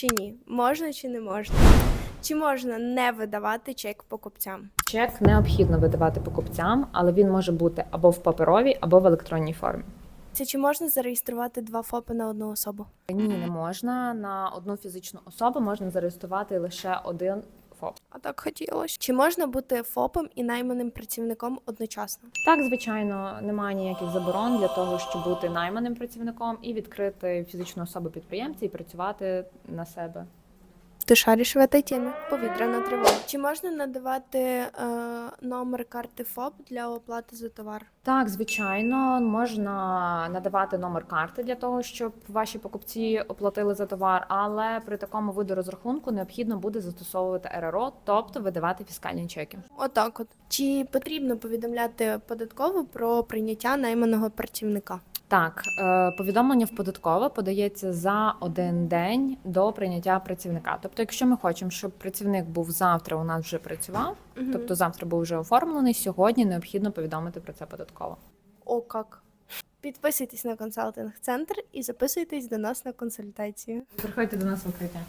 чи ні? Можна чи не можна? Чи можна не видавати чек покупцям? Чек необхідно видавати покупцям, але він може бути або в паперовій, або в електронній формі. Це чи можна зареєструвати два ФОПи на одну особу? Ні, не можна. На одну фізичну особу можна зареєструвати лише один ФОП. А так хотілося. Чи можна бути ФОПом і найманим працівником одночасно? Так, звичайно, немає ніяких заборон для того, щоб бути найманим працівником і відкрити фізичну особу підприємця і працювати на себе. Ти шариш в этой темі? Повітряна тривога. Чи можна надавати е, номер карти ФОП для оплати за товар? Так, звичайно, можна надавати номер карти для того, щоб ваші покупці оплатили за товар, але при такому виду розрахунку необхідно буде застосовувати РРО, тобто видавати фіскальні чеки. Отак от. Чи потрібно повідомляти податкову про прийняття найманого працівника? Так, е, повідомлення в податкове подається за один день до прийняття працівника. Тобто, якщо ми хочемо, щоб працівник був завтра, у нас вже працював, Мгм. тобто завтра був вже оформлений, сьогодні необхідно повідомити про це податково. О, як. Підписуйтесь на консалтинг центр і записуйтесь до нас на консультацію. Приходьте до нас в укриття.